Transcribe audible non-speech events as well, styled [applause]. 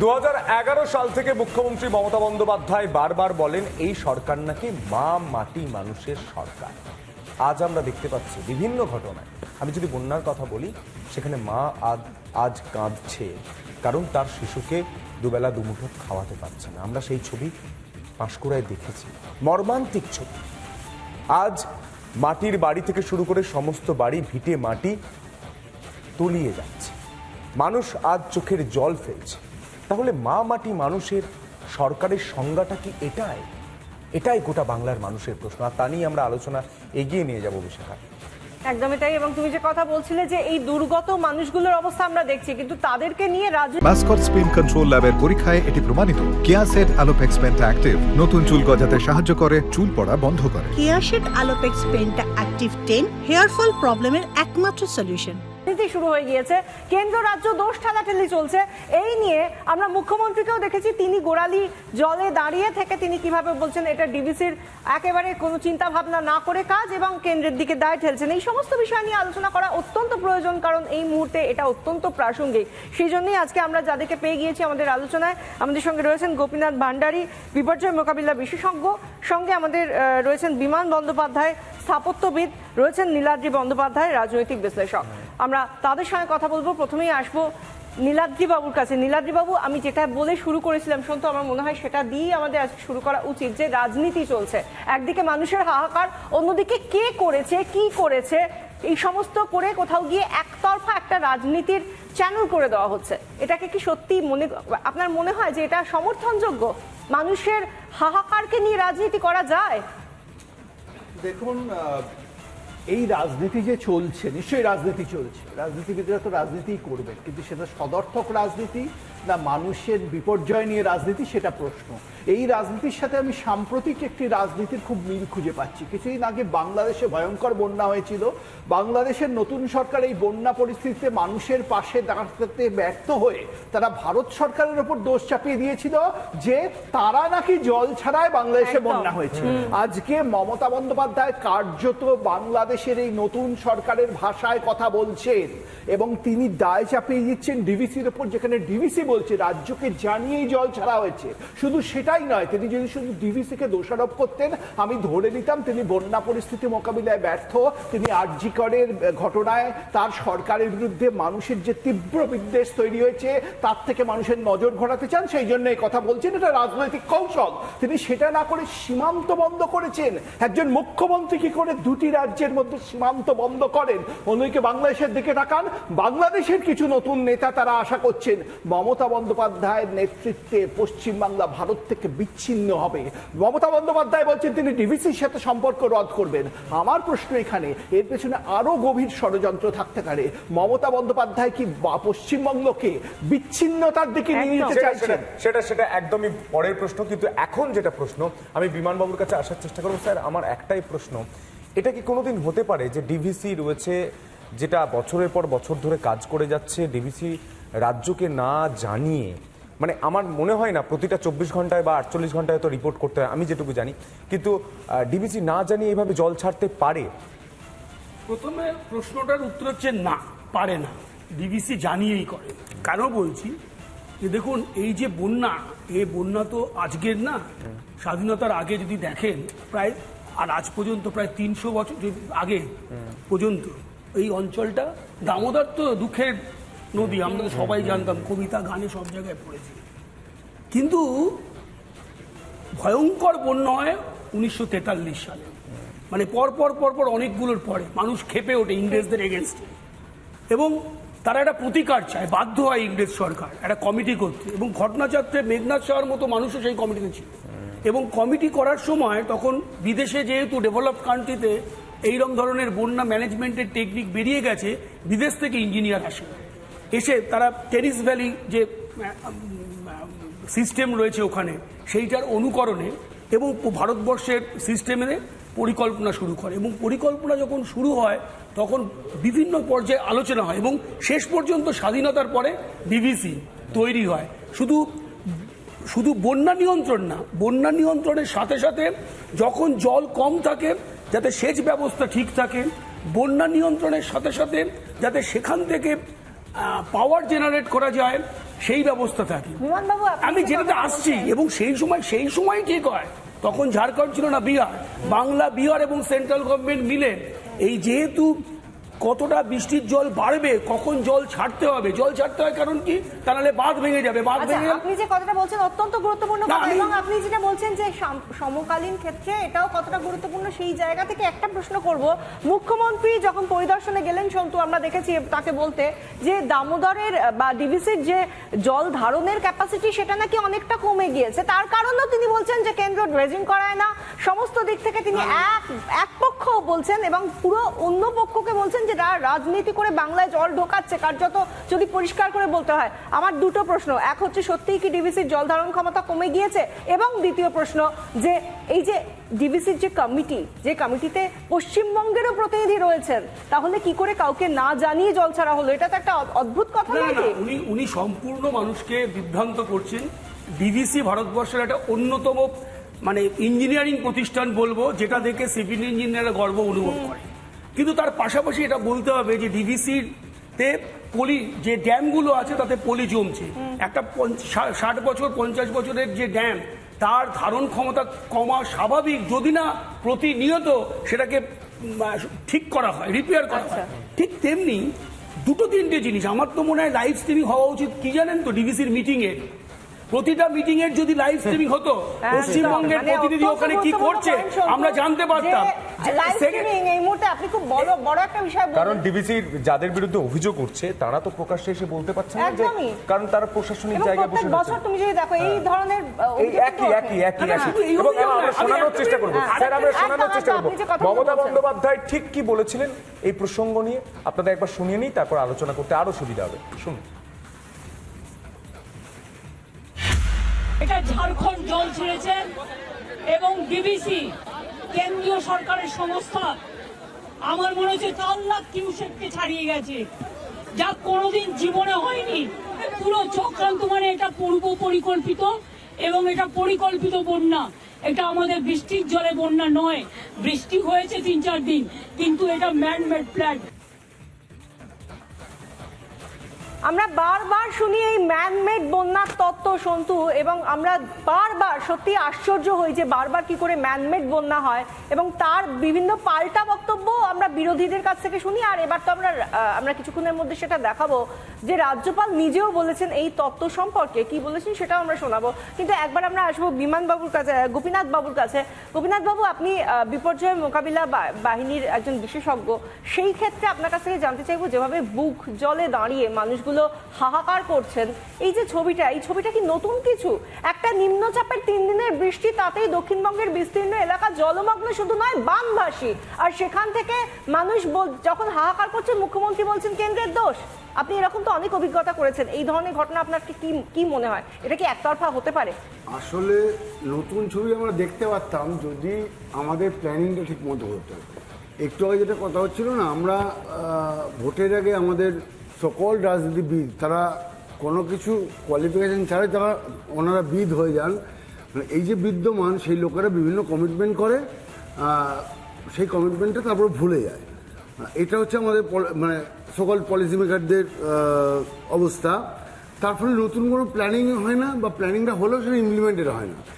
দু হাজার এগারো সাল থেকে মুখ্যমন্ত্রী মমতা বন্দ্যোপাধ্যায় বারবার বলেন, এই সরকার নাকি মা মাটি মানুষের সরকার। আজ আমরা দেখতে পাচ্ছি বিভিন্ন ঘটনায়। আমি যদি বন্যার কথা বলি, সেখানে মা আজ আজ কাঁদছে, কারণ তার শিশুকে দুবেলা দুমুঠো খাওয়াতে পারছে না। আমরা সেই ছবি পাঁশকুড়ায় দেখেছি, মর্মান্তিক ছবি। আজ মাটির বাড়ি থেকে শুরু করে সমস্ত বাড়ি ভিটে মাটি তলিয়ে যাচ্ছে। মানুষ আজ চোখের জল ফেলছে। তাহলে মা মাটি মানুষের সরকারের সংজ্ঞাটা কি এটাই? এটাই গোটা বাংলার মানুষের প্রশ্ন। আর তা নিয়ে আমরা আলোচনা এগিয়ে নিয়ে যাব বিশাখা। একদমই তাই। এবং তুমি যে কথা বলছিলে যে এই দুর্গত মানুষগুলোর অবস্থা আমরা দেখছি কিন্তু তাদেরকে নিয়ে রাজ্য মাস্কট স্পিন কন্ট্রোল ল্যাবের পরীক্ষায় এটি প্রমাণিত। কেয়াসেট অ্যালোপেক্স পেন্টা অ্যাক্টিভ নতুন চুল গজাতে সাহায্য করে চুল পড়া বন্ধ করে। কেয়ারশেড আলোপেক্স পেনটা অ্যাক্টিভ টেন হেয়ার ফল প্রবলেমের একমাত্র সলিউশন রাজনীতি শুরু হয়ে গিয়েছে। কেন্দ্র রাজ্য দোষ ঠেলাঠেলি চলছে। এই নিয়ে আমরা মুখ্যমন্ত্রীকেও দেখেছি, তিনি গোড়ালি জলে দাঁড়িয়ে থেকে তিনি কীভাবে বলছেন, এটা ডিবিসির একেবারে কোনো চিন্তা ভাবনা না করে কাজ এবং কেন্দ্রের দিকে দায় ঠেলছেন। এই সমস্ত বিষয় নিয়ে আলোচনা করা অত্যন্ত প্রয়োজন, কারণ এই মুহূর্তে এটা অত্যন্ত প্রাসঙ্গিক। সেই জন্যই আজকে আমরা যাদেরকে পেয়ে গিয়েছি আমাদের আলোচনায়, আমাদের সঙ্গে রয়েছেন গোপীনাথ ভান্ডারী, বিপর্যয় মোকাবিলা বিশেষজ্ঞ, সঙ্গে আমাদের রয়েছেন বিমান বন্দ্যোপাধ্যায়, স্থাপত্যবিদ, রয়েছেন নীলাদ্রি বন্দ্যোপাধ্যায়, রাজনৈতিক বিশ্লেষক। আমরা তাদের সঙ্গে কথা বলব। প্রথমেই আসব নীলাদ্রি বাবুর কাছে। নীলাদ্রি বাবু আমি যেটা বলে শুরু করেছিলাম সন্তু আমার মনে হয় সেটা দিয়েই আমাদের আজকে শুরু করা উচিত যে রাজনীতি চলছে। একদিকে মানুষের হাহাকার, অন্যদিকে কে করেছে, কি করেছে, এই সমস্ত করে কোথাও গিয়ে একতরফা একটা রাজনীতির চ্যানেল করে দেওয়া হচ্ছে। এটাকে কি সত্যি মনে, আপনার মনে হয় যে এটা সমর্থনযোগ্য? মানুষের হাহাকারকে নিয়ে রাজনীতি করা যায়? দেখুন এই রাজনীতি যে চলছে নিশ্চয়ই রাজনীতি চলছে। রাজনীতিবিদরা তো রাজনীতিই করবেন কিন্তু সেটা সদর্থক রাজনীতি না মানুষের বিপর্যয় নিয়ে রাজনীতি সেটা প্রশ্ন। এই রাজনীতির সাথে আমি সাম্প্রতিক একটি রাজনীতির খুব মিল খুঁজে পাচ্ছি। কিছুদিন আগে বাংলাদেশে ভয়ঙ্কর বন্যা হয়েছিল। বাংলাদেশের নতুন সরকার এই বন্যা পরিস্থিতিতে মানুষের পাশে দাঁড়াতে ব্যর্থ হয়ে তারা ভারত সরকারের ওপর দোষ চাপিয়ে দিয়েছিল যে তারা নাকি জল ছাড়াই বাংলাদেশে বন্যা হয়েছে। আজকে মমতা বন্দ্যোপাধ্যায় কার্যত বাংলাদেশের এই নতুন সরকারের ভাষায় কথা বলছেন এবং তিনি দায় চাপিয়ে দিচ্ছেন ডিভিসির ওপর, যেখানে ডিভিসি বলছে রাজ্যকে জানিয়েই জল ছাড়া হয়েছে। শুধু সেটাই নয়, তিনি যদি শুধু ডিভিসিকে দোষারোপ করতেন, আমি ধরে নিতাম তিনি বন্যা পরিস্থিতি মোকাবিলায় ব্যর্থ, তিনি আরজিকরের ঘটনায় তার সরকারের বিরুদ্ধে মানুষের যে তীব্র বিদ্বেষ তৈরি হয়েছে, তার থেকে মানুষের নজর ঘোরাতে চান, সেই জন্য এই কথা বলছেন, এটা রাজনৈতিক কৌশল। তিনি সেটা না করে সীমান্ত বন্ধ করেছেন। একজন মুখ্যমন্ত্রী কি করে দুটি রাজ্যের মধ্যে সীমান্ত বন্ধ করেন। অন্যদিকে বাংলাদেশের দিকে তাকান। বাংলাদেশের কিছু নতুন নেতা তারা আশা করছেন মমতা বন্দ্যোপাধ্যায়ের নেতৃত্বে পশ্চিমবাংলা ভারত থেকে বিচ্ছিন্ন হবে। মমতা বন্দ্যোপাধ্যায় বলছেন তিনি ডিভিসির সাথে সম্পর্ক রদ করবেন। আমার প্রশ্ন এখানে এর পেছনে আরও গভীর ষড়যন্ত্র থাকতে পারে। মমতা বন্দ্যোপাধ্যায় কি বা- পশ্চিমবঙ্গকে বিচ্ছিন্নতার দিকে নিয়ে যেতে চাইছেন? সেটা- সেটা সেটা একদমই পরের প্রশ্ন কিন্তু এখন যেটা প্রশ্ন আমি বিমানবাবুর কাছে আসার চেষ্টা করব স্যার। আমার একটাই প্রশ্ন এটা কি কোনোদিন হতে পারে যে ডিভিসি রয়েছে, যেটা বছরের পর বছর ধরে কাজ করে যাচ্ছে ডিভিসি রাজ্যকে না জানিয়ে? মানে আমার মনে হয় না প্রতিটা চব্বিশ ঘন্টায় বা আটচল্লিশ ঘন্টায় তো রিপোর্ট করতে হয়, আমি যেটুকু জানি। কিন্তু ডিভিসি না জানিয়ে এভাবে জল ছাড়তে পারে? প্রথমে প্রশ্নটার উত্তর হচ্ছে না, পারে না। ডিবিসি জানিয়েই করে। কেন বলছি? যে দেখুন, এই যে বন্যা, এই বন্যা তো আজকের না, স্বাধীনতার আগে যদি দেখেন, প্রায় আর আজ পর্যন্ত প্রায় তিনশো বছর আগে পর্যন্ত এই অঞ্চলটা দামোদর তো দুঃখের নদী আমরা সবাই জানতাম, কবিতা, গানে সব জায়গায় পড়েছি। কিন্তু ভয়ঙ্কর বন্যা হয় উনিশশো তেতাল্লিশ সালে। মানে পর পর পর পর অনেকগুলোর পরে মানুষ খেপে ওঠে ইংরেজদের এগেনস্টে এবং তারা একটা প্রতিকার চায়, বাধ্য হয় ইংরেজ সরকার, একটা কমিটি করতে। এবং ঘটনাচক্রে মেঘনাথ শাহর মতো মানুষও সেই কমিটিতে ছিল। এবং কমিটি করার সময় তখন বিদেশে যেহেতু ডেভেলপ কান্ট্রিতে এইরকম ধরনের বন্যা ম্যানেজমেন্টের টেকনিক বেরিয়ে গেছে, বিদেশ থেকে ইঞ্জিনিয়ার আসে। এসে তারা টেরিস ভ্যালি যে সিস্টেম রয়েছে ওখানে, সেইটার অনুকরণে এবং ভারতবর্ষের সিস্টেমে পরিকল্পনা শুরু করে এবং পরিকল্পনা যখন শুরু হয়, তখন বিভিন্ন পর্যায়ে আলোচনা হয় এবং শেষ পর্যন্ত স্বাধীনতার পরে ডিভিসি তৈরি হয়। শুধু শুধু বন্যা নিয়ন্ত্রণ না বন্যা নিয়ন্ত্রণের সাথে সাথে যখন জল কম থাকে যাতে সেচ ব্যবস্থা ঠিক থাকে বন্যা নিয়ন্ত্রণের সাথে সাথে যাতে সেখান থেকে পাওয়ার জেনারেট করা যায় সেই ব্যবস্থা থাকে। আমি যেটাতে আসছি এবং সেই সময় সেই সময় ঠিক হয় তখন ঝাড়খণ্ড ছিল না বিহার। বাংলা বিহার এবং সেন্ট্রাল গভর্নমেন্ট মিলে এই যেহেতু কতটা বৃষ্টির জল বাড়বে কখন জল ছাড়তে হবে? জল ছাড়তে হয় কারণ কি? তা নাহলে বাঁধ ভেঙে যাবে বাঁধ আচ্ছা ভেঙে আপনি যে কথাটা বলছেন অত্যন্ত গুরুত্বপূর্ণ কথা এবং আপনি যেটা বলছেন যে সমকালীন ক্ষেত্রে এটাও কতটা গুরুত্বপূর্ণ সেই জায়গা থেকে একটা প্রশ্ন করব। মুখ্যমন্ত্রী যখন পরিদর্শনে গেলেন সন্তু আমরা দেখেছি তাকে বলতে যে দামোদরের বা ডিভিসির যে জল ধারণের ক্যাপাসিটি সেটা নাকি অনেকটা কমে গিয়েছে। তার কারণও তিনি বলছেন যে কেন্দ্র ড্রেজিং করায় না। সমস্ত দিক থেকে তিনি এক এক পক্ষ বলছেন এবং পুরো অন্য পক্ষকে বলছেন যে রাজনীতি করে বাংলায় জল ঢোকাচ্ছে কার্যত যদি পরিষ্কার করে বলতে হয় আমার দুটো প্রশ্ন। এক হচ্ছে সত্যিই কি ডিবিসির জল ধারণ ক্ষমতা কমে গিয়েছে? এবং দ্বিতীয় প্রশ্ন যে এই যে ডিবিসির যে কমিটি যে কমিটিতে পশ্চিমবঙ্গেরও প্রতিনিধি রয়েছেন তাহলে কি করে কাউকে না জানিয়ে জল ছাড়া হলো? এটা তো একটা অদ্ভুত কথা না উনি উনি সম্পূর্ণ মানুষকে বিভ্রান্ত করছেন। ডিভিসি ভারতবর্ষের একটা অন্যতম মানে ইঞ্জিনিয়ারিং প্রতিষ্ঠান বলব যেটা দেখে সিভিল ইঞ্জিনিয়াররা গর্ব অনুভব করে। কিন্তু তার পাশাপাশি এটা বলতে হবে যে ডিভিসির তে পলি যে ড্যামগুলো আছে তাতে পলি জমছে। একটা ষাট বছর পঞ্চাশ বছরের যে ড্যাম তার ধারণ ক্ষমতা কমা স্বাভাবিক যদি না প্রতিনিয়ত সেটাকে ঠিক করা হয় রিপেয়ার করা হয়। ঠিক তেমনি দুটো তিনটে জিনিস। আমার তো মনে হয় লাইভ স্ট্রিমিং হওয়া উচিত। কি জানেন তো ডিভিসির মিটিং এর প্রতিটা মিটিং এর যদি লাইভ স্ট্রিমিং [laughs] হতো পশ্চিমবঙ্গের মানে প্রতিনিধি ওখানে কি করছে আমরা জানতে পারতাম। এই মুহূর্তে আপনি খুব বড় বড় একটা বিষয় কারণ ডিবিসির যাদের বিরুদ্ধে অভিযোগ উঠছে তারা তো প্রকাশ্যে এসে বলতে পারছে না যে কারণ তারা প্রশাসনিক এবং জায়গায় বসে বছর তুমি যদি দেখো এই ধরনের এই অভিযোগ একই একই একই না, একই এবং আমরা শোনানোর চেষ্টা মিনিট- করব। হ্যাঁ, স্যার আমরা শোনানোর চেষ্টা করব। মমতা বন্দ্যোপাধ্যায় ঠিক কি বলেছিলেন এই প্রসঙ্গ নিয়ে? আপনাদের একবার শুনিয়ে নিই তারপর আলোচনা করতে আরও সুবিধা হবে। শুনুন। এটা ঝাড়খণ্ড জল ছেড়েছে এবং ডিবিসি কেন্দ্রীয় সরকারের সংস্থা। আমার মনে হচ্ছে চার লাখ কিউসেককে ছাড়িয়ে গেছে। যা কোনোদিন জীবনে হয়নি। পুরো চক্রান্ত মানে এটা পূর্ব পরিকল্পিত এবং এটা পরিকল্পিত বন্যা। এটা আমাদের বৃষ্টির জলে বন্যা নয়। বৃষ্টি হয়েছে তিন চার দিন, কিন্তু এটা ম্যান মেড আমরা বারবার শুনি এই ম্যানমেড বন্যার তত্ত্ব, সন্তু, এবং আমরা বারবার সত্যি আশ্চর্য হই যে বারবার কি করে ম্যানমেড বন্যা হয় এবং তার বিভিন্ন পাল্টা বক্তব্য আমরা বিরোধীদের কাছ থেকে শুনি। আর এবার তো আমরা আমরা কিছুক্ষণের মধ্যে সেটা দেখাবো যে রাজ্যপাল নিজেও বলেছেন এই তত্ত্ব সম্পর্কে। কি বলেছেন সেটাও আমরা শোনাবো। কিন্তু একবার আমরা আসব বিমান বাবুর কাছে গোপীনাথ বাবুর কাছে। গোপীনাথ বাবু আপনি বিপর্যয় মোকাবিলা বাহিনীর একজন বিশেষজ্ঞ, সেই ক্ষেত্রে আপনার কাছ থেকে জানতে চাইব, যেভাবে বুক জলে দাঁড়িয়ে মানুষগুলো হাহাকার করছেন। এই যে ছবিটা, এই ছবিটা কি নতুন কিছু? একটা নিম্নচাপের তিন দিনের বৃষ্টি তাতেই দক্ষিণবঙ্গের বিস্তীর্ণ এলাকা জলমগ্ন শুধু নয় বানভাসী আর সেখান থেকে মানুষ যখন হাহাকার করছেন মুখ্যমন্ত্রী বলছেন, কেন্দ্রের দোষ। আপনি এরকম তো অনেক অভিজ্ঞতা করেছেন। এই ধরনের ঘটনা আপনার কি কি মনে হয়? এটা কি একতরফা হতে পারে? আসলে নতুন ছবি আমরা দেখতে পারতাম যদি আমাদের প্ল্যানিংটা ঠিক মতো হতো। একটু আগে যেটা কথা হচ্ছিল না, আমরা ভোটের আগে আমাদের সকল রাজনীতিবিদ তারা কোনো কিছু কোয়ালিফিকেশন ছাড়াই তারা ওনারা বিদ হয়ে যান। মানে এই যে বিদ্যমান, সেই লোকেরা বিভিন্ন কমিটমেন্ট করে সেই কমিটমেন্টটা তারপর ভুলে যায়। এটা হচ্ছে আমাদের মানে সকল পলিসি মেকারদের অবস্থা। তার ফলে নতুন কোনো প্ল্যানিং হয় না বা প্ল্যানিংটা হলেও সেটা ইমপ্লিমেন্টেড হয় না।